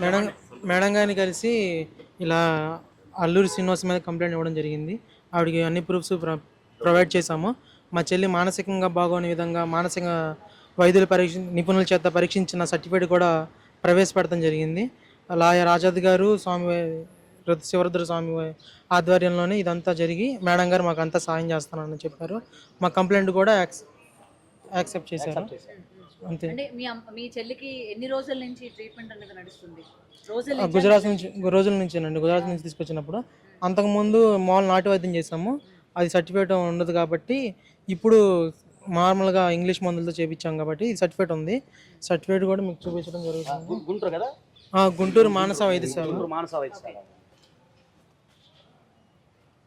Madam madam గారిని కలిసి ఇలా అల్లూరి శ్రీనివాస్ మీద కంప్లైంట్ ఇవ్వడం జరిగింది. ఆవిడకి అన్ని ప్రూఫ్స్ ప్రొవైడ్ చేశాము. మా చెల్లి మానసికంగా బాగోని విధంగా మానసిక వైద్యుల పరీక్ష నిపుణుల చేత పరీక్షించిన సర్టిఫికేట్ కూడా ప్రవేశపెడతాం జరిగింది. లాయర్ ఆజాద్ గారు స్వామి శివరుద్ర స్వామి ఆధ్వర్యంలోనే ఇదంతా జరిగి మేడం గారు మాకు అంతా సాయం చేస్తానని చెప్పారు. మా కంప్లైంట్ కూడా యాక్స్- యాక్సెప్ట్ చేశారు. అంతే. అంటే మీ అమ్మ- మీ చెల్లికి ఎన్ని రోజుల నుంచి ట్రీట్మెంట్ అనేది నడుస్తుంది? రోజుల ఆ, గుజరాత్ నుంచి రోజుల నుంచేనండి. గుజరాత్ నుంచి తీసుకొచ్చినప్పుడు అంతకుముందు మామూలు నాటు వైద్యం చేసాము అది సర్టిఫికేట్ ఉండదు కాబట్టి ఇప్పుడు నార్మల్గా ఇంగ్లీష్ మందులతో చేపించాం కాబట్టి సర్టిఫికేట్ ఉంది. సర్టిఫికేట్ కూడా మీకు చూపించడం జరుగుతుంది. గు- గుంటూరు కదా? ఆ, గుంటూరు మానస వైద్యశాల గుంటూరు మానస వైద్యశాల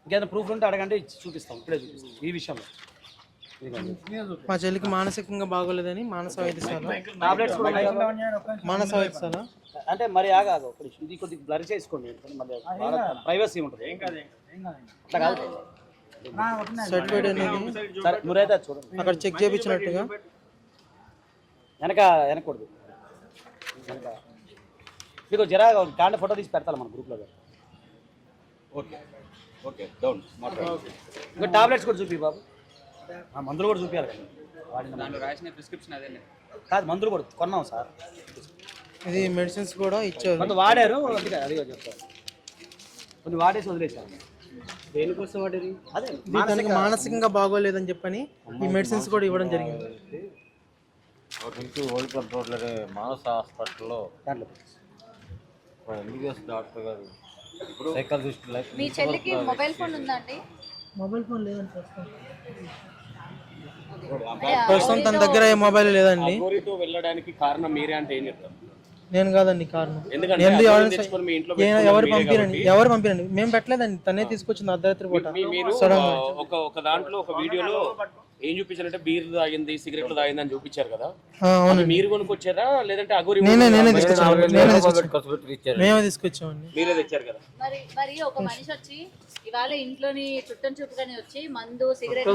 ఇంకేదైనా ప్రూఫ్ ఉంటే అడగండి ఇచ్చి చూపిస్తాం. ఇప్పుడే చూపిస్తాం. ఈ విషయంలో. మా చెల్లికి మానసికంగా బాగోలేదని మానస వైద్యశాల? మానస వైద్యశాల అంటే మరి ఆగాదు. ఇది కొద్దిగా బ్లర్ చేసుకోండి. ప్రైవసీ ఉంటుంది. అట్లా కాదు. సర్టిఫికేట్ అనేది సరే చూడండి అక్కడ చెక్ చేయించినట్టుగా. వెనక వెనకూడదు. వెనక. మీకు జరా కాండ ఫోటో తీసి పెడతాను మన గ్రూప్లో ఓకే ఓకే డౌన్ ఇంకా టాబ్లెట్స్ కూడా చూపి బాబు. మందులు కూడా చూపించాలి కదా. వాడిన మందులు. రాసిన ప్రిస్క్రిప్షన్ అదే కాదు మందులు కూడా కొన్నాం సార్. ఇది మెడిసిన్స్ కూడా ఇచ్చారు. కొంత వాడారు అందుకే అది చెప్తారు కొన్ని వాడేసి వదిలేశారు. దేనికోసం వాడేది అదే తనకి మానసికంగా బాగోలేదని చెప్పని ఈ మెడిసిన్స్ కూడా ఇవ్వడం జరిగింది. నుంచి కంట్రోల్లోనే మానస హాస్పిటల్లో ఎంబీబీఎస్ డాక్టర్ గారు సైకాలజిస్ట్ లైఫ్ మీ చెల్లికి మొబైల్ ఫోన్ ఉందా అండి? మొబైల్ ఫోన్ లేదని ప్రస్తుతం తన దగ్గర ఏ మొబైల్ లేదండి. వెళ్ళడానికి కారణం మీరే అంటే ఏం చెప్తారు? నేను కాదండి కారణం. ఎందుకంటే ఎవరిని తెచ్చుకొని మీ ఇంట్లో ఏ- పెట్టుకున్నది ఎవరు మీరే పంపిరండి? ఎవరు పంపిరండి? మేము పెట్టలేదండి. తనే తీసుకొచ్చింది అర్ధరాత్రి పూట. మీ- మీరు సడన్ ఆ, ఒక ఒక దాంట్లో ఒక వీడియోలో ఏం చూపించారంటే బీర్ తాగింది సిగరెట్లు తాగింది అని చూపించారు కదా? ఆ, అవునండి. మీరు కొనుక్కొచ్చారా? లేదంటే అగోరి నేనే నేనే తీసుకొచ్చాను. నేనే తీసుకొచ్చాను. మేమే తీసుకొచ్చామండి. మీరే తెచ్చారు కదా? మరి మరి ఒక మనిషి వచ్చి ఇవాళ ఇంట్లోని చుట్టం చూపుగానే వచ్చి మందు సిగరెట్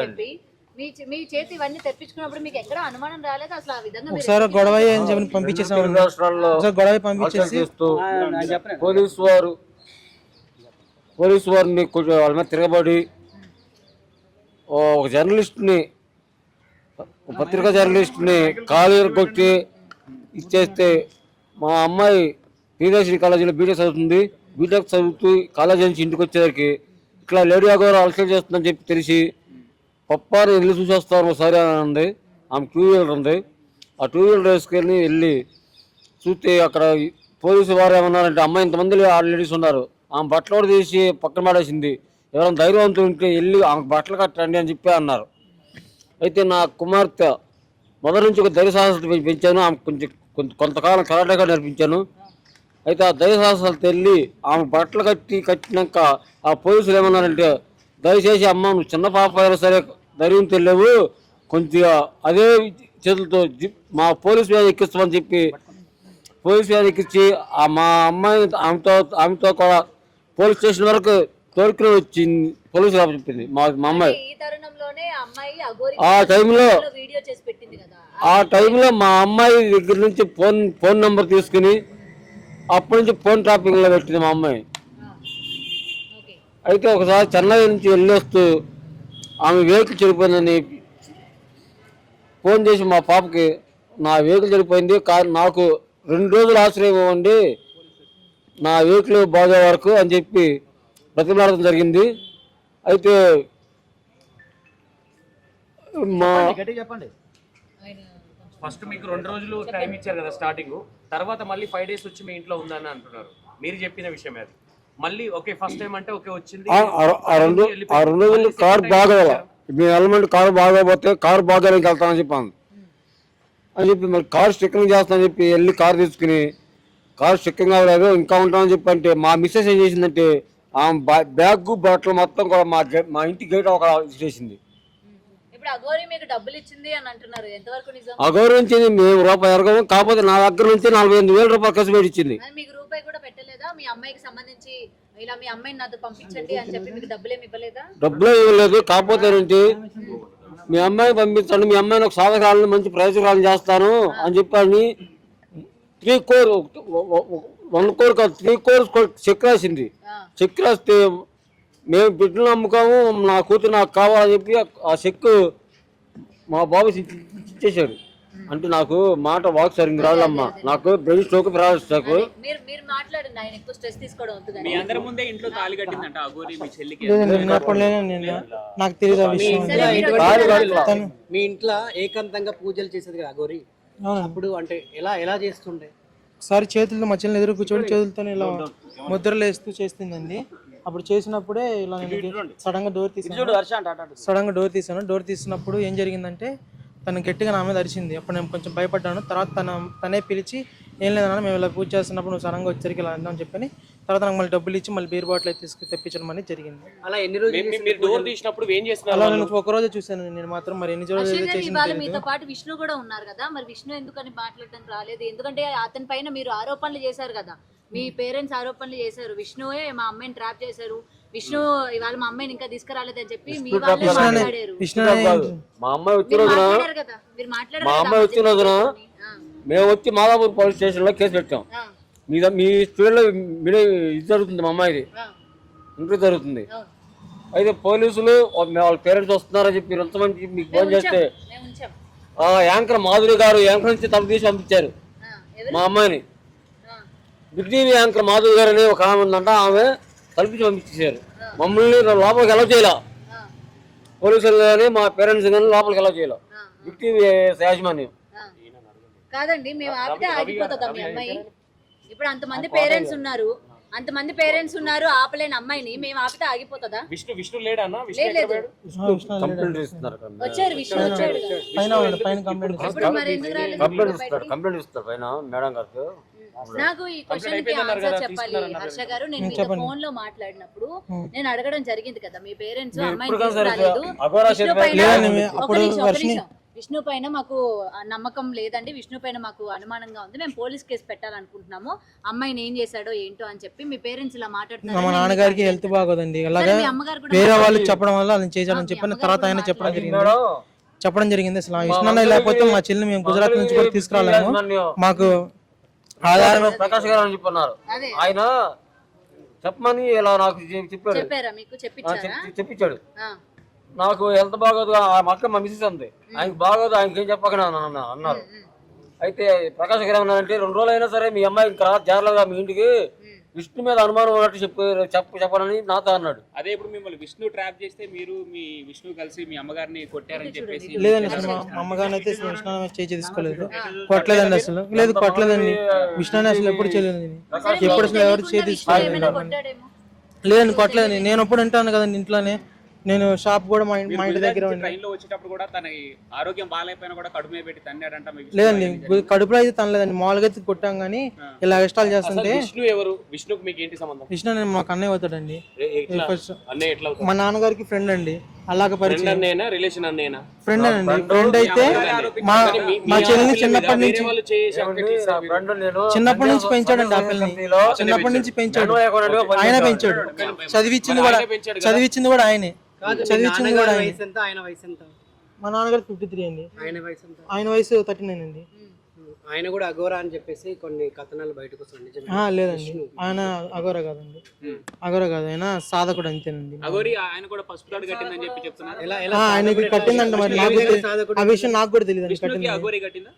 చెప్పి మీ చే- మీ చేతి ఇవన్నీ తెప్పించుకున్నప్పుడు మీకు ఎక్కడ అనుమానం రాలేదు? అసలు ఆ విధంగా మీరు ఒకసారి గొడవ అని చెప్పి రాష్ట్రాల్లో ఒకసారి గొడవ పంపించేసి. చేస్తూ నేను చెప్పను పోలీసు వారు పోలీసు వారిని కొంచెం వాళ్ళ మీద తిరగబడి ఒక జర్నలిస్ట్ని ఒక పత్రికా జర్నలిస్ట్ని కాలు కొట్టి ఇచ్చేస్తే మా అమ్మాయి పీరేశ్వరి కాలేజీలో బీటెక్ చదువుతుంది. బీటెక్ చదువుతూ కాలేజీ నుంచి ఇంటికి వచ్చేసరికి ఇట్లా లేడీ అగోర అలసట చేస్తుందని చెప్పి తెలిసి పప్పాని వెళ్ళి చూసేస్తారు సరే అని అంది. ఆమె టూ వీలర్ ఉంది. ఆ టూ వీలర్ వేసుకెళ్ళి వెళ్ళి చూస్తే అక్కడ పోలీసు వారు ఏమన్నారంటే అమ్మాయి ఇంతమంది ఆ లేడీస్ ఉన్నారు. ఆమె బట్టలు కూడా తీసి పక్కన పడేసింది. ఎవరైనా ధైర్యవంతులు ఉంటే వెళ్ళి ఆమె బట్టలు కట్టండి అని చెప్పి అన్నారు. అయితే నా కుమార్తె మొదటి నుంచి ఒక ధైర్య సాహసాలు పెంచాను. ఆమె కొంచెం కొంతకాలం కరాటగా నేర్పించాను. అయితే ఆ ధైర్య సాహసాలు తెల్లి ఆమె బట్టలు కట్టి కట్టినాక ఆ పోలీసులు ఏమన్నారంటే దయచేసి అమ్మ నువ్వు చిన్న పాప అయినా సరే ధైర్యం తెలియవు కొంచెం అదే చేతులతో మా పోలీసు మీద ఎక్కిస్తామని చెప్పి పోలీసు వ్యాన్ ఎక్కించి మా అమ్మాయి ఆమెతో ఆమెతో కూడా పోలీస్ స్టేషన్ వరకు తోడుకుని వచ్చింది పోలీసు చెప్పింది. మా మా అమ్మాయి. ఆ టైంలో ఆ టైంలో మా అమ్మాయి దగ్గర నుంచి ఫోన్ ఫోన్ నెంబర్ తీసుకుని అప్పటి నుంచి ఫోన్ ట్రాపింగ్లో పెట్టింది మా అమ్మాయి. అయితే ఒకసారి చెన్నై నుంచి వెళ్ళొస్తూ ఆమె వెహికల్ చెడిపోయిందని ఫోన్ చేసి మా పాపకి నా వెహికల్ చెడిపోయింది కానీ నాకు రెండు రోజులు ఆశ్రయం ఇవ్వండి నా వెహికల్ బాగా వరకు అని చెప్పి బ్రతిమలాడడం జరిగింది. అయితే మా చెప్పండి ఫస్ట్ మీకు రెండు రోజులు టైం ఇచ్చారు కదా స్టార్టింగ్ తర్వాత మళ్ళీ ఫైవ్ డేస్ వచ్చి మీ ఇంట్లో ఉందని అంటున్నారు. మీరు చెప్పిన విషయం అది. మళ్ళీ ఓకే ఫస్ట్ టైం అంటే ఓకే వచ్చింది. ఆ- రెండు ఆ రెండు రోజులు కారు బాగా మీ ఎలిమెంట్ కారు బాగోపోతే కారు బాగానికి వెళ్తానని చెప్పాను. అని చెప్పి మరి కారు స్టిక్కరింగ్ చేస్తానని చెప్పి వెళ్ళి కారు తీసుకుని కారు స్టిక్కరింగ్ అవ్వలేదు ఇంకా ఉంటామని చెప్పి అంటే మా మిస్సెస్ ఏం చేసిందంటే ఆ బ్యాగ్ బట్టలు మొత్తం కూడా మా గే- మా ఇంటి గేట్ ఒక చేసింది ఇప్పుడు అగోరి మీకు డబ్బులు ఇచ్చింది అని అంటున్నారు. ఎంతవరకు నిజం? అగౌరవించింది మేము రూపాయి ఎరగము కాకపోతే నా దగ్గర నుంచి నలభై ఎనిమిది వేల రూపాయలు ఖర్చు పెట్టి ఇచ్చింది అది మీకు రూపాయి కూడా పెట్టలేదా మీ అమ్మాయికి సంబంధించి ఇలా మీ అమ్మాయిని నాతో పంపించండి అని చెప్పి మీకు డబ్బులు ఏమి ఇవ్వలేదా? డబ్బులు ఇవ్వలేదు. కాకపోతే ఏంటి? మీ అమ్మాయి పంపించండి. మీ అమ్మాయిని ఒక సాధకాలను మంచి ప్రయోజకాలను చేస్తాను అని చెప్పని త్రీ కోర్ వన్ కోర్ కాదు త్రీ కోర్స్ చెక్ రాసింది. చెక్ రాస్తే మేము బిడ్డలు నమ్ముకాము నా కూతురు నాకు కావాలని చెప్పి ఆ చెక్ మా బాబు ఇచ్చి- ఇచ్చేశాడు. అంటే నాకు మాట వాక్ సరిగ్గా రాదమ్మా. నాకు బ్రెయిన్ స్ట్రోక్ రాదు స్ట్రోక్ మీరు మీరు మాట్లాడండి ఆయన ఎక్కువ స్ట్రెస్ తీసుకోవడం వద్దు మీ అందరి ముందే ఇంట్లో తాళి కట్టిందంట అగోరి మీ చెల్లికి. నేను నాకు తెలియదు ఆ విషయం. మీ ఇంట్లో ఏకాంతంగా పూజలు చేసేది కదా గౌరీ? అవునండి. అప్పుడు అంటే ఎలా ఎలా చేస్తుండే? ఒకసారి చేతులతో మా చెల్లిని ఎదురు కూర్చొని చేతులతో ఇలా ముద్రలు వేస్తూ చేస్తుందండి. అప్పుడు చేసినప్పుడే ఇలా నేను సడన్గా డోర్ తీసాను. సడన్గా డోర్ తీసాను. డోర్ తీసినప్పుడు ఏం జరిగిందంటే తను గట్టిగా నా మీద అరిచింది. అప్పుడు నేను కొంచెం భయపడ్డాను. తర్వాత తన తనే పిలిచి ఏం లేదన్నా మేము ఇలా పూజ చేస్తున్నప్పుడు నువ్వు సడన్గా వచ్చరికి ఇలా అందామని చెప్పని తర్వాత నాకు మళ్ళీ డబ్బులు ఇచ్చి మళ్ళీ బీర్ బాటిల్ అయితే తీసుకు తెప్పించడం అనేది జరిగింది. అలా ఎన్ని రోజులు మీరు డోర్ తీసినప్పుడు ఏం చేస్తున్నారు? అలా నేను ఒక రోజు చూశాను. నేను మాత్రం మరి ఎన్ని రోజులు చేసింది. మీతో పాటు విష్ణు కూడా ఉన్నారు కదా. మరి విష్ణు ఎందుకని మాట్లాడడానికి రాలేదు? ఎందుకంటే అతని పైన మీరు ఆరోపణలు చేశారు కదా. మీ పేరెంట్స్ ఆరోపణలు చేశారు. విష్ణువే మా అమ్మాయిని ట్రాప్ చేశారు. విష్ణు ఇవాళ మా అమ్మాయిని ఇంకా తీసుకురాలేదని చెప్పి మీ వాళ్ళే మాట్లాడారు. మా అమ్మాయి వచ్చిన మీరు రోజున మాట్లాడారు కదా మీరు మాట్లాడారు మా అమ్మాయి వచ్చిన రోజున మేము వచ్చి మాదాపూర్ పోలీస్ స్టేషన్లో కేసు పెట్టాం. మీ మీ స్టూడియోలో మీడియా ఇది జరుగుతుంది మా అమ్మాయిది. ఇంటర్వ్యూ జరుగుతుంది. అయితే పోలీసులు వాళ్ళ పేరెంట్స్ వస్తున్నారని చెప్పి ఎంతమంది మీకు ఫోన్ చేస్తే యాంకర్ మాధురి గారు యాంకర్ నుంచి తల తీసి పంపించారు మా అమ్మాయిని. బిగ్ టీవీ యాంకర్ మాధురి గారు అనే ఒక ఆమె ఉందంట. ఆమె తలపించి పంపించేశారు మమ్మల్ని లోపలికి ఎలా చేయాల. పోలీసులు కానీ మా పేరెంట్స్ కానీ లోపలికి ఎలా చేయాల. టీవీ యాజమాన్యం. కాదండి మేము ఆపితే ఆగిపోతుందా మీ అమ్మాయి. ఇప్పుడు అంతమంది పేరెంట్స్ ఉన్నారు. అంతమంది పేరెంట్స్ ఉన్నారు ఆపలేని అమ్మాయిని మేము ఆపితే ఆగిపోతుందా? విష్ణు విష్ణు లేడన్నా? అనే కంప్లైంట్ ఇస్తున్నారు. వచ్చారు విష్ణు వచ్చాడు. కంప్లైంట్? ఇస్తారు కంప్లైంట్ ఇస్తారు పైన మేడం గారికి నాకు ఈ క్వశ్చన్కి ఆన్సర్ చెప్పాలి హర్ష గారు. నేను మీతో ఫోన్లో మాట్లాడినప్పుడు నేను అడగడం జరిగింది కదా మీ పేరెంట్స్ అమ్మాయిని తీసుకురాలేదు. విష్ణు పైన మాకు. నమ్మకం లేదండి. విష్ణు పైన మాకు అనుమానంగా ఉంది. మేము పోలీస్ కేసు పెట్టాలనుకుంటున్నాము. అమ్మాయిని ఏం చేశాడో ఏంటో అని చెప్పి మీ పేరెంట్స్ ఇలా మాట్లాడుతున్నారు మా నాన్నగారికి హెల్త్ బాగోదండి. అలాగే వేరే వాళ్ళు చెప్పడం వల్ల అలా చేశాడని చెప్పిన తర్వాత ఆయన చెప్పడం జరిగింది. చెప్పడం జరిగింది అసలు. విష్ణు లేకపోతే మా చెల్లిని మేము గుజరాత్ నుంచి కూడా తీసుకురాలేము. మాకు ఆధారం ప్రకాష్ గారు అని చెప్పన్నారు. ఆయన చెప్పమని ఇలా నాకు చెప్పాడు. చెప్పించాడు నాకు హెల్త్ బాగోదు ఆ అక్క మా మిస్సెస్ అంది ఆయనకి బాగోదు ఆయనకి ఏం చెప్పకనే అన్న- అన్నారు. అయితే ప్రకాష్ గారు ఏమన్నారంటే రెండు రోజులు అయినా సరే మీ అమ్మాయి ఇంకా జాగ్రత్తగా మీ ఇంటికి విష్ణు మీద అనుమానం ఉన్నట్టు చెప్పు చెప్ప చెప్పనని నాతో అన్నాడు. అదే ఇప్పుడు మిమ్మల్ని విష్ణు ట్రాప్ చేస్తే మీరు మీ విష్ణు కలిసి మీ అమ్మగారిని కొట్టారని చెప్పేసి లేదండి అసలు మా అమ్మగారిని అయితే విష్ణు చేయి తీసుకోలేదు. కొట్టలేదండి అసలు. లేదు కొట్టలేదండి. విష్ణు అసలు ఎప్పుడు చేయలేదండి ఎప్పుడు అసలు ఎవరు చేయి ఏమైనా తీసుకోలేదు. కొట్టాడేమో. లేదండి కొట్టలేదండి నేను ఎప్పుడు ఉంటాను కదండి ఇంట్లోనే. నేను షాప్ కూడా మా ఇంటి- మా ఇంటి దగ్గర ఉంది ట్రైన్లో వచ్చేటప్పుడు కూడా తన ఆరోగ్యం బాగాలేకపోయినా కూడా కడుపు మీద పెట్టి తన్నాడంట లేదండి కడుపులో అయితే తనలేదండి. మామూలుగా అయితే కొట్టాం కానీ ఇలా ఎక్స్ట్రాల్ చేస్తుంటే విష్ణు ఎవరు? విష్ణుకు మీకు ఏంటి సంబంధం? విష్ణు నేను మాకు అన్నయ్య అవుతాడండి. మా నాన్నగారికి ఫ్రెండ్ అండి. అలాగ పరిచయం. రిలేషన్ అన్నయ్యనా ఫ్రెండ్ అండి ఫ్రెండ్ అయితే మా మీ- చెల్లిని చిన్నప్పటి నుంచి చిన్నప్పటి నుంచి పెంచాడండి ఆ పిల్లని చిన్నప్పటి నుంచి పెంచాడు. ఆయన పెంచాడు. చదివించింది కూడా చదివించింది కూడా ఆయనే. చదివించింది కూడా నాన్నగారి ఆయనే. వయసు ఎంత? ఆయన వయసు ఎంత? మా నాన్నగారు ఫిఫ్టీ త్రీ అండి. ఆయన వయసు ఎంత? ఆయన వయసు థర్టీ నైన్ అండి. ఆయన కూడా అఘోరా అని చెప్పేసి కొన్ని కథనాలు బయటకు ఆ, లేదండి. ఆయన అగోర కాదండి. అగోర కాదు. ఆయన సాధకుడు అంతేనండి. అగోరి ఆయన కూడా పసుపు తాడు కట్టిందని చెప్పి చెప్తున్నారు. ఎలా ఆ, ఎలా ఆయనకి కట్టిందంట మరి. నాకు ఆ విషయం నాకు కూడా తెలియదు కట్టింది. అగోరి కట్టిందా?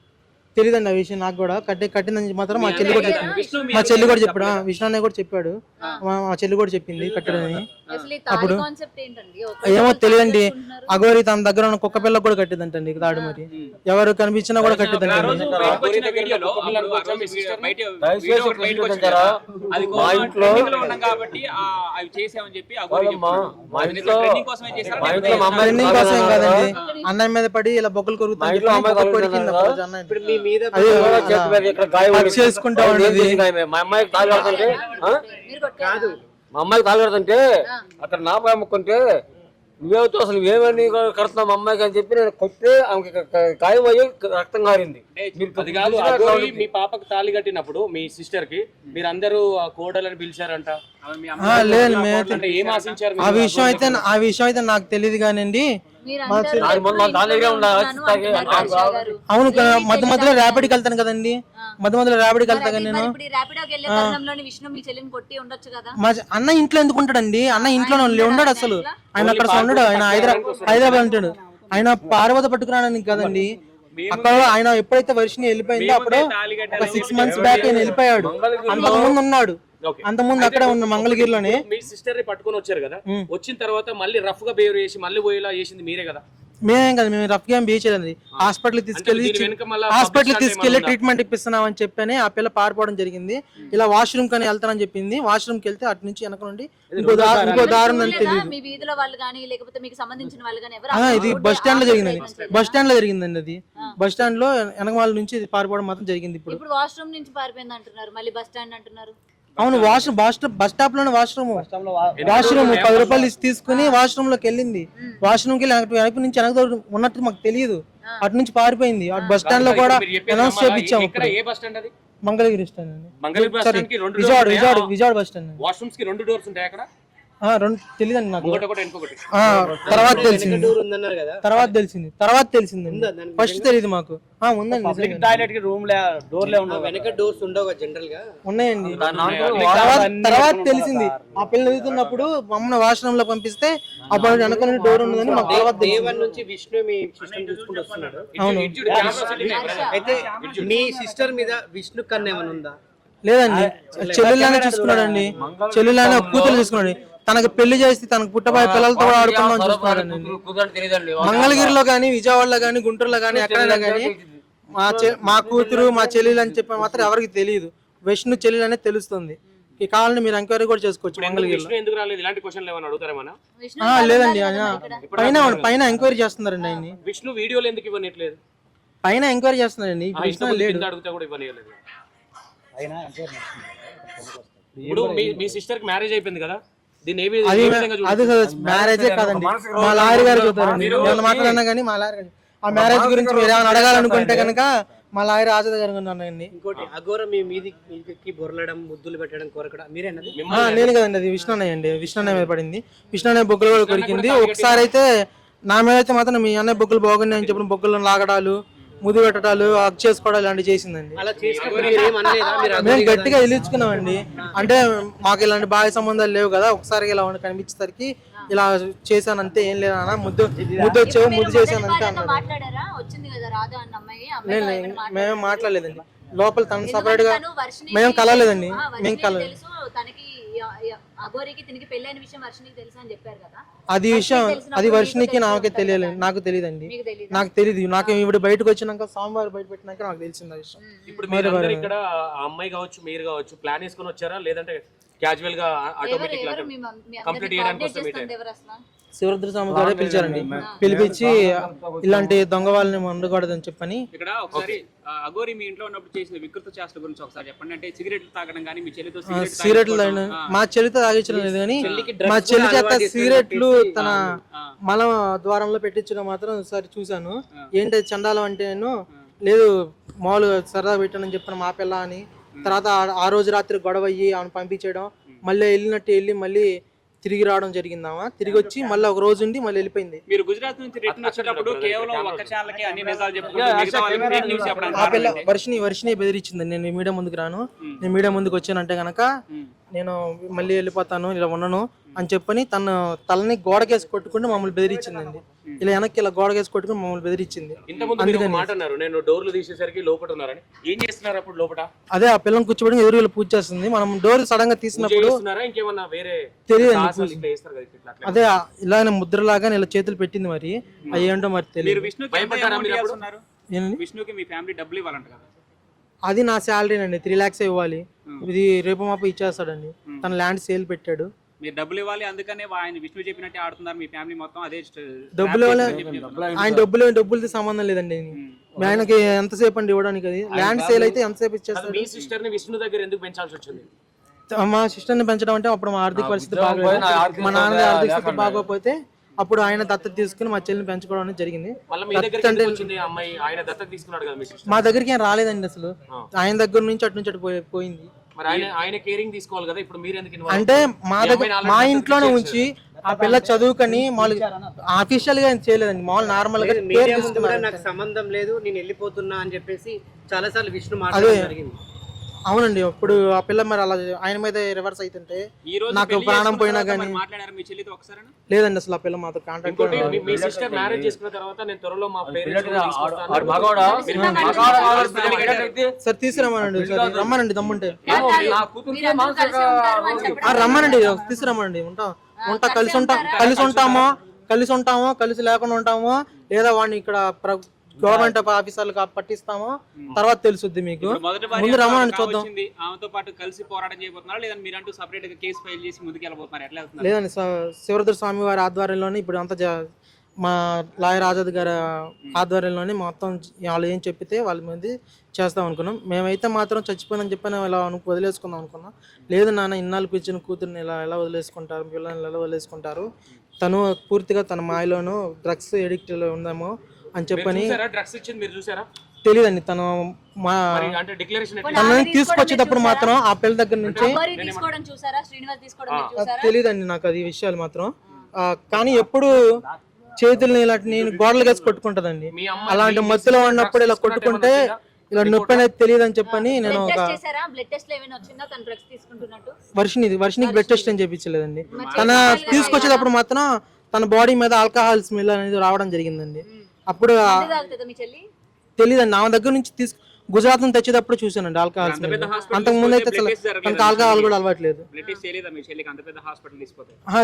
తెలియదండి ఆ విషయం నాకు కూడా. కట్టి కట్టిందని మాత్రం మా చెల్లి కూడా చెప్పింది మీ చెల్లి కూడా చెప్పాడు. ఆ, విష్ణు అన్నయ్య కూడా చెప్పాడు. మా మా చెల్లి కూడా చెప్పింది కట్టడని అసలు ఈ తాళి కాన్సెప్ట్ ఏంటండి? ఒక ఏమో తెలియదండి అగోరి తన దగ్గర ఉన్న కుక్క పిల్ల కూడా కట్టిందంటండి తాడు మరి. ఎవరు కనిపించినా కూడా అప్పుడు కదా, మా ఇంట్లో- ట్రైనింగ్ కోసం కాదండి. అన్నయ్య మీద పడి ఇలా బొక్కలు కొరుకుతుంది తగులుతుంది ఇప్పుడు మీ మీద అది చేతి మీద ఇక్కడ గాయం కట్ ఉంది. చేసుకుంటా ఉండేది. మా అమ్మాయికి తాగి మా అమ్మాయికి తాగి కడుతుంటే అక్కడ నాపై అమ్ముకుంటే నువ్వేవుతో అసలు ఏమని కడుతున్నావు మా అమ్మాయికి అని చెప్పి నేను కొట్టి ఆమెకి గాయం అయ్యి రక్తం కారింది. అది కాదు అగోరి మీ పాపకు తాళి కట్టినప్పుడు మీ సిస్టర్కి మీరు అందరూ కోడలని పిలిచారంట? మేమైతే అంటే ఏం ఆశించారు ఆ? విషయం అయితే ఆ విషయం అయితే నాకు తెలియదు కానండి. అవును మధ్య మధ్యలో ర్యాపిడ్కి వెళ్తాను కదండి. మధ్య మధ్యలో ర్యాపిడ్కి వెళ్తా మరి కదా నేను. మరి ఇప్పుడు ఈ ర్యాపిడోకి వెళ్ళే తరుణంలోని విష్ణు మీ చెల్లిని కొట్టి ఉండొచ్చు కదా? మా చె- అన్న ఇంట్లో ఎందుకు ఉంటాడండి? అన్న ఇంట్లోనే ఆయన ఉండడు ఉన్నాడా అసలు. ఇంట్లో? ఆయన అక్కడ ఉండడు. ఆయన హైదరాబాద్ హైదరాబాద్ ఉంటాడు. ఆయన పార్వత పట్టుకురావడానికి కదండి. అక్కడ ఆయన ఎప్పుడైతే వర్షిని వెళ్ళిపోయిందో అప్పుడు ఒక సిక్స్ మంత్స్ బ్యాక్ ఆయన వెళ్ళిపోయాడు. అంతకు ముందు ఉన్నాడు. అంత ముందు అక్కడే ఉన్న మంగళగిరిలోనే మీ సిస్టర్ని పట్టుకొని వచ్చారు కదా వచ్చిన తర్వాత మళ్ళీ రఫ్గా బిహేవ్ చేసి మళ్ళీ పోయేలా చేసింది మీరే కదా? మేమేం కదా మేము రఫ్ గేమ్ బీచ్ హాస్పిటల్ తీసుకెళ్ళి దీని వెనుక మళ్ళా హాస్పిటల్ తీసుకెళ్ళి ట్రీట్మెంట్ ఇప్పిస్తున్నాం అని చెప్పని ఆ పిల్ల పారిపోవడం జరిగింది. ఇలా వాష్రూమ్ కని వెళ్తానని చెప్పింది. వాష్రూమ్కి వెళ్తే అటు నుంచి వెనక నుండి ఇంకో దారి ఇంకో దారి ఉందని చూడలేదా? తెలియదు మీ వీధిలో వాళ్ళు కానీ లేకపోతే మీకు సంబంధించిన వాళ్ళు కానీ ఎవరు ఆ, అక్కడ ఇది బస్ స్టాండ్లో జరిగిందండి చేయలేదా? బస్ స్టాండ్లో జరిగిందండి అది. బస్ స్టాండ్లో వెనకమాల నుంచి ఇది పారిపోవడం మాత్రం జరిగింది ఇప్పుడు. ఇప్పుడు వాష్రూమ్ నుంచి పారిపోయింది అంటున్నారు మళ్ళీ బస్ స్టాండ్ అంటున్నారు. అవును వాష్రూమ్ బస్ స్టాప్ బస్ స్టాప్లోనే వాష్రూమ్ వాష్రూమ్ పది రూపాయలు ఇచ్చి తీసుకుని వాష్రూమ్లోకి వెళ్ళింది. వాష్రూమ్కి వెళ్ళి వెనక- నుంచి వెనక ఉన్నట్టు మాకు తెలియదు. అటు నుంచి పారిపోయింది. అటు బస్ స్టాండ్లో కూడా అనౌన్స్? చేపించాము ఇక్కడ ఏ బస్ స్టాండ్ అది? మంగళగిరి స్టాండ్ అండి. మంగళగిరి బస్ సారీ స్టాండ్కి రెండు విజయవాడ విజయవాడ? విజయవాడ బస్ స్టాండ్ వాష్రూమ్స్కి రెండు డోర్స్ ఉంటాయి అక్కడ? రెండు తెలియదండి నాకు. ఒకటి ఒకటి ఇంకొకటి. ఆ, తర్వాత తెలిసింది. డోర్ ఉందన్నారు కదా. తర్వాత తెలిసింది. తర్వాత ఫస్ట్ తెలియదు మాకు. ఆ ఉందండి పబ్లిక్ నిజంగా. టాయిలెట్కి రూమ్ లే డోర్ లే ఆ ఉండవు వెనక డోర్స్ ఉండవు జనరల్గా ఉన్నాయండి. తర్వాత తెలిసింది. ఆ పిల్ల ఎదుగుతున్నప్పుడు మమ్మల్ని వాష్రూమ్లో పంపిస్తే అప్పుడు వెనక నుండి డోర్ ఉండదని మాకు తర్వాత డే తెలిసింది. వన్ నుంచి విష్ణు మీ చూసుకుంటూ వస్తున్నాడు. అవును. అయితే మీ సిస్టర్ మీద విష్ణు కన్ను ఏమైనా ఉందా? లేదండి. చెల్లెళ్ళనే చూసుకున్నాడండి. చెల్లెళ్ళనే కూతురు చూసుకున్నాడు తనకు పెళ్ళి చేసి తనకు పుట్టబోయే పిల్లలతో కూడా ఆడుకుందాం తెలియదండి మంగళగిరిలో కానీ విజయవాడలో కానీ గుంటూరులో కానీ ఎక్కడైనా కానీ మా చె- మా కూతురు మా చెల్లెలు అని చెప్పి మాత్రం ఎవరికి తెలియదు. విష్ణు చెల్లెలు అనేది తెలుస్తుంది. ఈ కావాలని మీరు ఎంక్వైరీ కూడా చేసుకోవచ్చు మంగళగిరిలో. లేదండి ఆయన. పైన పైన ఎంక్వైరీ చేస్తున్నారండి ఆయన్ని. విష్ణు వీడియోలు ఎందుకు ఇవ్వనిట్లేదు పైన ఎంక్వైరీ చేస్తున్నారండి. విష్ణు లేడు. అయినా ఇప్పుడు మీ మీ సిస్టర్కి మ్యారేజ్ అయిపోయింది కదా? అది? మ్యారేజే కాదండి. మా లాయర్ గారు మాట్లాడినా కానీ మా లాయర్ గారు. ఆ మ్యారేజ్ గురించి మీరు ఏమైనా అడగాలనుకుంటే కనుక మా లాయర్ ఆజాద్ గారు ఉన్నారండి ఇంకోటి అఘోర మీ మీది మీదికి బొరలడం ముద్దులు పెట్టడం కోరకడం మీరేనది ఆ, నేను కదండి అది విష్ణు అన్నయ్య అండి. విష్ణు అన్నయ్య మీద పడింది. విష్ణు అన్నయ్య బొగ్గులు కూడా కొరికింది. ఒకసారి అయితే నా మీద అయితే మాత్రం మీ అన్నయ్య బొగ్గులు బాగున్నాయి అని చెప్పిన బొగ్గులను లాగడాలు ముద్దు పెట్టడాలు హక్ చేసుకోవడాలు ఇలాంటివి చేసిందండి. మేము గట్టిగా ఇల్లుచుకున్నామండి అంటే మాకు ఇలాంటి బాగా సంబంధాలు లేవు కదా ఒకసారి ఇలా ఉండి కనిపించేసరికి ఇలా చేశాను అంతే ఏం లేదు అన్న ముద్దు ముద్దు వచ్చావు ముద్దు చేశాను అంతే అన్నాడు లేదు మేమేం మాట్లాడలేదండి. లోపల తను సపరేట్గా మేము కలవలేదండి. మేము కలవలేదు. అఘోరికి పెళ్ళైన విషయం వర్షినికి తెలుసు అని చెప్పారు కదా? అది విషయం అది వర్షినికి నాకే తెలియలేదు. కదా. నాకు తెలియదండి. నాకు తెలియదు. నాకు ఇప్పుడు బయటకు వచ్చినాక సోమవారం బయట పెట్టినాక నాకు తెలిసింది ఆ విషయం. ఇప్పుడు మీరు అందరు ఇక్కడ ఆ అమ్మాయి కావచ్చు మీరు కావచ్చు ప్లాన్ వేసుకొని వచ్చారా? లేదంటే క్యాజువల్గా ఆటోమేటిక్ కంప్లీట్ చేయడానికి వస్తే శివరుద్ర స్వామి గారే పిలిచారండి. పిలిపించి ఇలాంటి దొంగ వాళ్ళని ఉండకూడదని చెప్పని. ఇక్కడ ఒకసారి ఆ, అఘోరి మీ ఇంట్లో ఉన్నప్పుడు చేసిన వికృత చేష్టల గురించి ఒకసారి చెప్పండి. అంటే సిగరెట్లు తాగడం కానీ మీ చెల్లితో సిగరెట్ సిగరెట్లు ఆ, మా చెల్లితో తాగించడం లేదు కానీ మా చెల్లి చేత సిగరెట్లు తన మల ద్వారంలో పెట్టించడం మాత్రం ఒకసారి చూశాను. ఏంటి చండాలం అంటే నేను లేదు మామూలుగా సరదా పెట్టానని చెప్పిన మా పిల్ల అని. తర్వాత ఆ- ఆ రోజు రాత్రి గొడవ అయ్యి ఆమెను పంపించడం మళ్ళీ వెళ్ళినట్టు వెళ్ళి మళ్ళీ తిరిగి రావడం జరిగిందామా? తిరిగి వచ్చి మళ్ళీ ఒక రోజు ఉండి మళ్ళీ వెళ్ళిపోయింది. మీరు గుజరాత్ నుంచి రిటర్న్ వచ్చేటప్పుడు కేవలం ఒక్క ఛానల్కి అన్ని నిజాలు చెప్పుకుంటూ మిగతా వాళ్ళకి ఫేక్ న్యూస్ చెప్పడానికి ఆ పిల్ల కారణం ఏంటి? వర్షిని వర్షిని బెదిరించింది. నేను మీడియా ముందుకు రాను. నేను మీడియా ముందుకు వచ్చానంటే గనక నేను మళ్ళీ వెళ్ళిపోతాను ఇలా ఉండను అని చెప్పని తన తలని గోడకేసి కొట్టుకుంటూ మమ్మల్ని బెదిరించిందండి. ఇలా వెనక్కి ఇలా గోడకేసి కొట్టుకుని మమ్మల్ని బెదిరించింది. మాట అన్నారు నేను డోర్లు తీసేసరికి లోపల ఉన్నారని. ఏం చేస్తున్నారు అప్పుడు లోపల అదే ఆ పిల్లని కూర్చోబెట్టి ఎదురు పూజ చేస్తుంది. మనం డోర్ సడన్గా తీసినప్పుడు చేస్తున్నారా? ఇంకేమన్నా వేరే అట్లా. అదే ఇలాగ ముద్రలాగా ఇలా చేతులు పెట్టింది మరి. అవి ఏంటో మరి మీరు తెలియదు విష్ణుకి మీ ఫ్యామిలీ డబ్బులు ఇవ్వాలంట కదా. అది నా శాలరీ అండి త్రీ లాక్స్ ఇవ్వాలి. ఇది రేపు మాపు ఇచ్చేస్తాడండి. తన ల్యాండ్ సేల్ పెట్టాడు. మీరు డబ్బులు ఇవ్వాలి అందుకనే ఆయన విష్ణు చెప్పినట్టే ఆడుతున్నారు మీ ఫ్యామిలీ మొత్తం. అదే డబ్బులు. ఆయన డబ్బులు డబ్బులతో సంబంధం లేదండి ఆయనకి. ఎంతసేపు అండి ఇవ్వడానికి అది? ల్యాండ్ సేల్ అయితే ఎంతసేపు అసలు ఇచ్చేస్తాడు మీ సిస్టర్ని విష్ణు దగ్గర ఎందుకు పెంచాల్సి వచ్చింది? మా సిస్టర్ని పెంచడం అంటే అప్పుడు మా ఆర్థిక పరిస్థితి బాగోలేదు. మా నాన్న ఆర్థిక స్థితి. బాగోకపోతే అప్పుడు ఆయన దత్తత తీసుకుని మా చెల్లిని పెంచుకోవడం అనేది జరిగింది. మళ్ళీ మీ దగ్గరికి ఎందుకు వచ్చింది? ఆ అమ్మాయి ఆయన దత్తత తీసుకున్నాడు కదా మీ సిస్టర్. మా దగ్గరికి ఏం రాలేదండి అసలు. ఆయన దగ్గర నుంచి అటు నుంచి అటు పోయి- పోయింది. మరి ఆయన ఆయన కేరింగ్ తీసుకోవాలి కదా? ఇప్పుడు మీరు ఎందుకు అంటే? మా దగ్గర మా ఇంట్లోనే ఉంచి ఆ పిల్ల చదువుకొని మామూలుగా అఫీషియల్గా ఏం చేయలేదండి. మామూలు నార్మల్గా తీసుకున్నారు నాకు సంబంధం లేదు నేను వెళ్ళిపోతున్నా అని చెప్పేసి చాలా సార్లు విష్ణు. మాట్లాడడం జరిగింది. అవునండి అప్పుడు ఆ పిల్ల మరి అలా ఆయన మీద రివర్స్ అవుతుంటే ఈ రోజు నాకు పెళ్ళి ప్రాణం చేసుకున్న పోయినా తర్వాత కానీ మరి మాట్లాడారు మీ చెల్లితో ఒకసారి లేదండి అసలు ఆ పిల్ల మాతో కాంటాక్ట్ ఇంకోటి మీ- మీ సిస్టర్ మ్యారేజ్ చేసుకున్న తర్వాత నేను త్వరలో మా పేరెంట్స్ ఆడు మగవాడా? మగవాడా? ఆడు పిల్లగాడు అయితే? సార్ తీసుకురమ్మనండి సార్ రమ్మనండి దమ్ముంటే. ఏమో, నా కూతురికే మీరందరూ మానసిక కలిసి ఉంటారు అని ఆ, చెప్పడం రమ్మనండి తీసుకురమ్మనండి ఉంటాం. ఉంటా కలిసి ఉంటాం కలిసి ఉంటామో? కలిసి ఉంటామో? కలిసి లేకుండా ఉంటామో? లేదా వాడిని ఇక్కడ గవర్నమెంట్ ఆఫీసర్లకు పట్టిస్తామో తర్వాత తెలుసుద్ది మీకు. ముందు రమ్మనండి చూద్దాం. ఆమెతో పాటు కలిసి పోరాటం చేయబోతున్నారా? లేదా మీరంటూ సపరేట్గా కేసు ఫైల్ చేసి ముందుకు వెళ్ళబోతున్నారు? ఎట్లా లేదండి శివరుద్ర స్వామి వారి ఆధ్వర్యంలోనే ఇప్పుడు అంతా మా లాయర్ ఆజాద్ గారి ఆధ్వర్యంలోనే మొత్తం వాళ్ళు ఏం చెప్పితే వాళ్ళ మీద చేస్తాం అనుకున్నాం. మేమైతే మాత్రం చచ్చిపోయిందని చెప్పని ఇలా అను వదిలేసుకుందాం అనుకున్నాం. లేదు నాన్న ఇన్నాళ్ళు పిచ్చిన కూతుర్ని ఇలా ఎలా వదిలేసుకుంటారు? పిల్లల్ని ఎలా వదిలేసుకుంటారు? తను పూర్తిగా తన మాయలోను డ్రగ్స్ ఎడిక్ట్లో ఉందేమో అని చెప్పని చూసారా డ్రగ్స్ ఇచ్చింది మీరు చూసారా? తెలియదండి తను మా మరి అంటే డిక్లరేషన్ పోనీ తనని తీసుకొచ్చేటప్పుడు మాత్రం ఆ పిల్ల దగ్గర నుంచి అబ్బోరి తీసుకోవడం చూసారా? శ్రీనివాస్ తీసుకోవడం మీరు చూసారా? తెలియదండి నాకు అది విషయాలు మాత్రం. కానీ ఎప్పుడు చేతుల్ని ఇలా నేను గోడలు వేసి కొట్టుకుంటదండి. మీ అమ్మ అలాంటి మత్తులో ఉన్నప్పుడు ఇలా కొట్టుకుంటే ఇలా నొప్పి అనేది తెలియదు అని చెప్పని నేను ఒక టెస్ట్ చేశారా? బ్లడ్ టెస్ట్లో ఏమైనా వచ్చిందా? తను డ్రగ్స్ తీసుకుంటున్నట్టు? వర్షిని వర్షినికి బ్లడ్ టెస్ట్ అని చెప్పించలేదండి. తన తీసుకొచ్చేటప్పుడు మాత్రం తన బాడీ మీద ఆల్కహాల్ స్మెల్ అనేది రావడం జరిగిందండి. అప్పుడు తెలియదండి ఆమె దగ్గర నుంచి తీసు గుజరాత్ నుంచి తెచ్చేటప్పుడు చూసానండి ఆల్కహాల్ అంత స్మెల్ పెద్ద hospital అంతకు ముందు అయితే? తనకు ఆల్కహాల్ కూడా అలవాట్లేదు.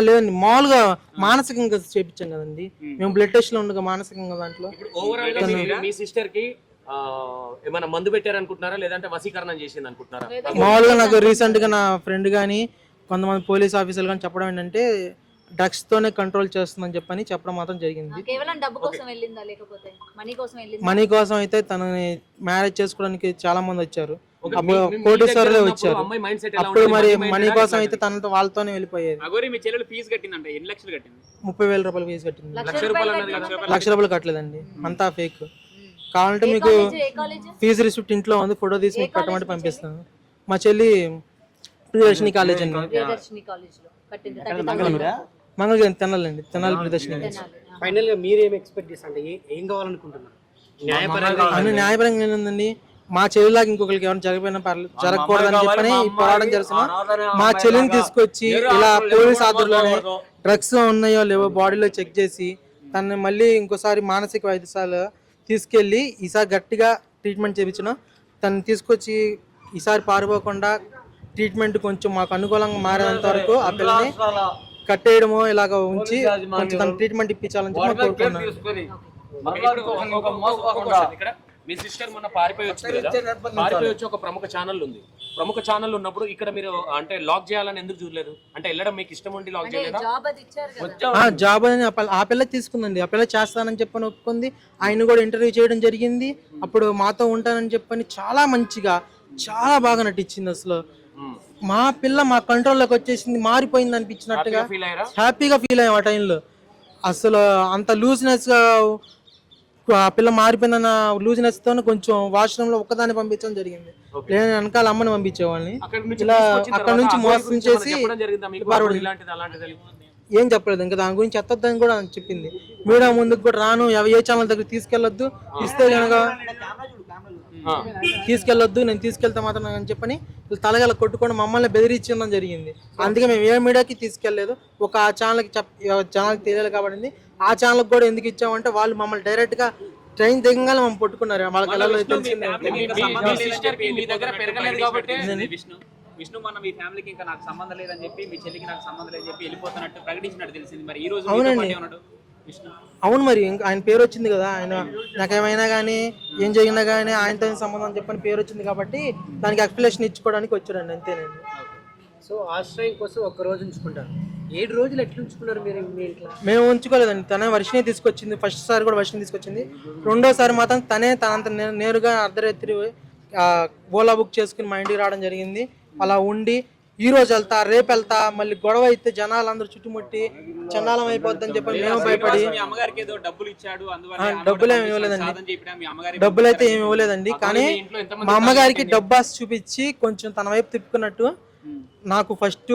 లేదండి. మామూలుగా మానసికంగా చేపించాం కదండి. మేము. బ్లడ్ టెస్ట్లో ఉండగా మానసికంగా దాంట్లో ఇప్పుడు ఓవరాల్గా మీ- సిస్టర్కి ఏమైనా మందు పెట్టారనుకుంటున్నారా? లేదంటే వసీకరణం చేసింది అనుకుంటున్నారా మామూలుగా నాకు రీసెంట్గా నా ఫ్రెండ్ కానీ కొంతమంది పోలీస్ ఆఫీసర్లు కానీ చెప్పడం ఏంటంటే డ్రగ్స్ తోనే కంట్రోల్ చేస్తుందని చెప్పని చెప్పడం మాత్రం జరిగింది. కేవలం డబ్బు కోసం వెళ్ళిందా లేకపోతే మనీ కోసం వెళ్ళిందా? మనీ కోసం అయితే తనని మ్యారేజ్ చేసుకోవడానికి చాలా మంది వచ్చారు. కోటేశ్వర్లే వచ్చారు. అప్పుడు? మరి మనీ కోసం అయితే తనతో వాళ్ళతోనే వెళ్ళిపోయేది. అగోరి మీ చెల్లెలు ఫీజు కట్టిందంట. ఎన్ని లక్షలు కట్టింది? ముప్పై వేల రూపాయలు ఫీజు కట్టింది. లక్ష రూపాయలు కట్టలేదండి. అంతా ఫేక్ కావాలంటే మీకు ఫీజు రిసిప్ట్ ఇంట్లో ఉంది ఫోటో తీసి మీకు మీ పంపిస్తాను. మా చెల్లి ప్రియదర్శిని కాలేజ్? అండి మంగళగిరి తినాలండి? తినాలి ప్రియదర్శిని కాలేజ్ ఫైనల్గా మీరు ఏం ఎక్స్పెక్ట్ చేస్తారు అంటే ఏ- ఏం కావాలనుకుంటున్నారు? న్యాయపరంగా అన్ని న్యాయపరంగా ఏంటండి మా చెల్లిలాగా ఇంకొకరికి ఎవరైనా జరిగిపోయినా పర్లేదు జరగకూడదని చెప్పని ఈ పోరాటం చేస్తున్నాం. మా చెల్లిని తీసుకొచ్చి ఇలా పోలీస్ ఆధ్వర్యంలోనే డ్రగ్స్ ఉన్నాయో లేవో బాడీలో చెక్ చేసి తనని మళ్ళీ ఇంకోసారి మానసిక వైద్యశాల తీసుకెళ్ళి ఈసారి గట్టిగా ట్రీట్మెంట్ చేయించిన తనని తీసుకొచ్చి ఈసారి పారిపోకుండా ట్రీట్మెంట్ కొంచెం మాకు అనుకూలంగా మారేంత వరకు ఆ పిల్లని కట్టేయడమో ఇలాగ ఉంచి కొంచెం తన ట్రీట్మెంట్ ఇప్పించాలని చెప్పి కోరుకున్నాను. ఇక్కడ మీ సిస్టర్ మొన్న పారిపోయి వచ్చింది కదా? పారిపోయి వచ్చి ఒక ప్రముఖ ఛానల్ ఉంది. ప్రముఖ ఛానల్ ఉన్నప్పుడు ఇక్కడ మీరు అంటే లాక్ చేయాలని ఎందుకు చూడలేదు? అంటే వెళ్ళడం మీకు ఇష్టం ఉండి లాక్ చేయలేదా? జాబ్ అది ఇచ్చారు కదా. ఆ జాబ్ అని ఆ పిల్ల- ఆ పిల్ల తీసుకుందండి. ఆ పిల్ల చేస్తానని చెప్పని ఒప్పుకుంది. ఆయన కూడా ఇంటర్వ్యూ చేయడం జరిగింది. అప్పుడు మాతో ఉంటానని చెప్పని చాలా మంచిగా చాలా బాగా నటించింది అసలు. మా పిల్ల మా కంట్రోల్లోకి వచ్చేసింది మారిపోయింది అనిపించినట్టుగా. హ్యాపీగా ఫీల్ అయ్యాం ఆ టైంలో అసలు అంత లూజ్నెస్గా ఆ పిల్ల మారిపోయిందన్న లూజ్నెస్తో కొంచెం వాష్రూమ్లో ఒక్కదాన్ని పంపించడం జరిగింది. నేను వెనకాల అమ్మని పంపించేవాళ్ళని. అక్కడ నుంచి ఇలా అక్కడ నుంచి మోసం చేసి ఏమైనా చెప్పడం జరిగిందా? మీకు పారిపోయింది. అప్పుడు ఇలాంటిది అలాంటిది ఏం చెప్పలేదు ఇంకా దాని గురించి ఎత్తొద్దని కూడా చెప్పింది. మీడియా ముందుకు కూడా రాను ఎవ- ఏ ఛానల్ దగ్గర తీసుకెళ్ళొద్దు ఇస్తే కనుక ఆ. తీసుకెళ్ళొద్దు నేను తీసుకెళ్తే మాత్రం అని చెప్పని తలగల కొట్టుకొని మమ్మల్ని బెదిరించడం జరిగింది. అందుకే మేము ఏ మీడియాకి తీసుకెళ్ళేదు ఒక ఆ ఛానల్కి చెప్ ఛానల్కి తెలియాలి కాబట్టి ఆ ఛానల్కి కూడా ఎందుకు ఇచ్చామంటే వాళ్ళు మమ్మల్ని డైరెక్ట్గా ట్రైన్ దిగంగానే మమ్మల్ని పట్టుకున్నారు. వాళ్ళకి ఎలా తెలిసింది. విష్ణు? విష్ణు? మన మీ ఫ్యామిలీకి ఇంకా నాకు సంబంధం లేదని చెప్పి మీ చెల్లికి నాకు సంబంధం లేదని చెప్పి వెళ్ళిపోతున్నట్టు ప్రకటించినట్టు తెలిసింది. మరి ఈ రోజు అవునండి. అవును మరి ఇంకా ఆయన పేరు వచ్చింది కదా ఆయన నాకేమైనా కానీ ఏం జరిగినా కానీ ఆయనతో సంబంధం అని చెప్పని పేరు వచ్చింది కాబట్టి దానికి ఎక్స్ప్లెనేషన్ ఇచ్చుకోవడానికి వచ్చాడండి అంతేనండి. సో ఆశ్రయం కోసం ఒక్క రోజు ఉంచుకుంటారు. ఏడు రోజులు ఎట్లా ఉంచుకున్నారు మీరు మీ ఇంట్లో? మేము ఉంచుకోలేదండి తనే వర్షిని తీసుకొచ్చింది ఫస్ట్ సారి కూడా వర్షిని తీసుకొచ్చింది. రెండోసారి మాత్రం తనే తనంత నేరుగా అర్ధరాత్రి ఓలా బుక్ చేసుకుని మా ఇంటికి రావడం జరిగింది. అలా ఉండి ఈ రోజు వెళ్తా రేపు వెళ్తా మళ్ళీ గొడవ అయితే జనాలు అందరూ చుట్టుముట్టి చండాలం అయిపోద్దని చెప్పి మేము భయపడి మీ అమ్మగారికి ఏదో డబ్బులు ఇచ్చాడు అందువల్ల ఆ, ఆనవాళ్ళు డబ్బులు ఏమి ఇవ్వలేదండి. సాధన చెప్పినా మీ అమ్మగారికి డబ్బులు అయితే ఏమి ఇవ్వలేదండి. కానీ మీ అమ్మగారికి చెప్పింది? డబ్బు ఆశ చూపించి కొంచెం తన వైపు తిప్పుకున్నట్టు నాకు ఫస్ట్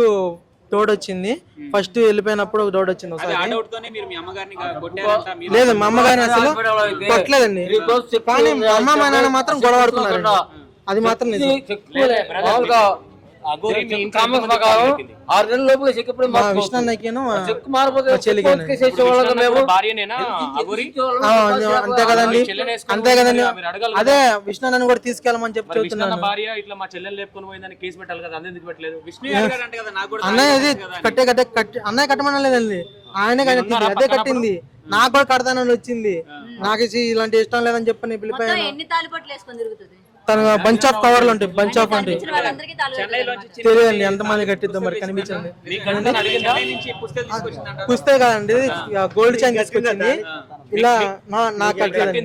డౌట్ వచ్చింది. ఫస్ట్ వెళ్ళిపోయినప్పుడు ఒక డౌట్ వచ్చింది అది ఆ ఒకసారి. డౌట్ తోనే మీరు మీ అమ్మగారిని కొట్టారంట మీరు లేదు మా అమ్మగారిని అసలు కొట్టలేదండి. కానీ మా అమ్మ మా నాన్న మాత్రం గొడవ ఆడుకున్నారండి అది మాత్రం ఆరు నెలల చెక్ ఎప్పుడు చెక్ అంతే కదండి. అంతే కదండి అదే విష్ణు కూడా తీసుకెళ్ళమని చెప్పి మరి విష్ణు అన్న చెబుతున్నాను భార్య ఇట్లా మా చెల్లెలు లేపుకొని పోయిందని కేసు పెట్టాలి కదా? అందరికి పెట్టలేదు? విష్ణు అడిగాడంట కదా నాకు కూడా అన్నయ్య అది. కట్టే కట్టే కట్టి అన్నయ్య కట్టమని లేదండి. ఆయనే కట్టింది అదే కట్టింది. నాకు కూడా కడతానని వచ్చింది. నాకు ఇలాంటి ఇష్టం లేదని చెప్పి పిలిపాను ఎన్ని తాలిపట్లు వేసుకొని తిరుగుతుంది? తన బంచ్ ఆఫ్ కవర్లు ఉంటాయి బంచ్ ఆఫ్ చిన్న తెలియదండి ఎంతమంది కట్టిద్దాం మరి కనిపించండి. పుస్తే కదండి గోల్డ్ చైన్ తీసుకొచ్చింది. ఇలా నా- నాకు కట్టలేదండి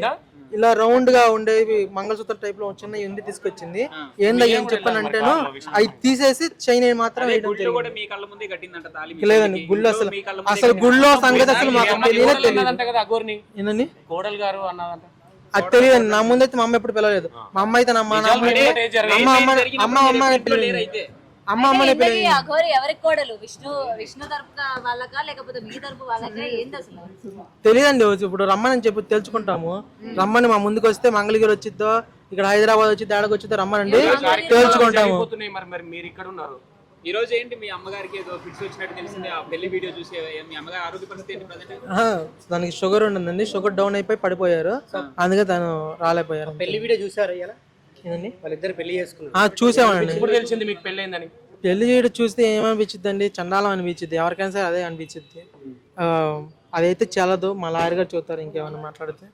ఇలా రౌండ్గా ఉండేవి మంగళసూత్ర టైప్లో చిన్న ఎండి తీసుకొచ్చింది. ఏందయ్య అని చెప్పాను అంటేను అవి తీసేసి చైన్ మాత్రం లేదండి. గుళ్ళు అసలు అసలు. గుళ్ళో సంగతి అసలు మాకు తెలియదు. ఏంటండి కోడలు గారు అన్నదంట. అది తెలియదు. నా ముందైతే మా అమ్మ ఎప్పుడు పిలవలేదు. మా అమ్మ అయితే నా. అమ్మ అమ్మ అమ్మ అమ్మ అమ్మ అమ్మనే ఘోరి ఎవరికి కోడలు? విష్ణు విష్ణు తరపు వాళ్ళకా లేకపోతే మీ తరపు వాళ్ళకా? ఏంది అసలు? తెలియదండి ఇప్పుడు రమ్మని చెప్పి తెలుసుకుంటాము. రమ్మని మా ముందుకు వస్తే మంగళగిరి వచ్చిద్దో ఇక్కడ హైదరాబాద్ వచ్చిద్దో ఆడకు వచ్చిద్దో రమ్మనండి. తెలుసుకుంటాము. మరి మీరు ఇక్కడ ఉన్నారు. ఈ రోజు ఏంటి మీ అమ్మగారికి ఏదో ఫిట్స్ వచ్చినట్టు తెలిసింది? ఆ పెళ్ళి వీడియో చూసి మీ అమ్మగారి ఆరోగ్య పరిస్థితి ఏంటి ప్రజెంట్ దానికి షుగర్ ఉండిందండి షుగర్ డౌన్ అయిపోయి పడిపోయారు. అందుకే తను రాలేకపోయారు. పెళ్ళి వీడియో చూసారా ఇలా ఏందండి? వాళ్ళిద్దరు పెళ్ళి చేసుకున్నారు. ఆ, చూసామండి ఇప్పుడు తెలిసింది మీకు పెళ్ళైందని? పెళ్ళి చేయడం చూస్తే ఏమనిపించింది అండి చండాలం అనిపించింది ఎవరికైనా సరే అదే అనిపించింది ఆ, అదైతే చెల్లదు మా లాయర్ గారు చూస్తారు ఇంకేమైనా మాట్లాడితే.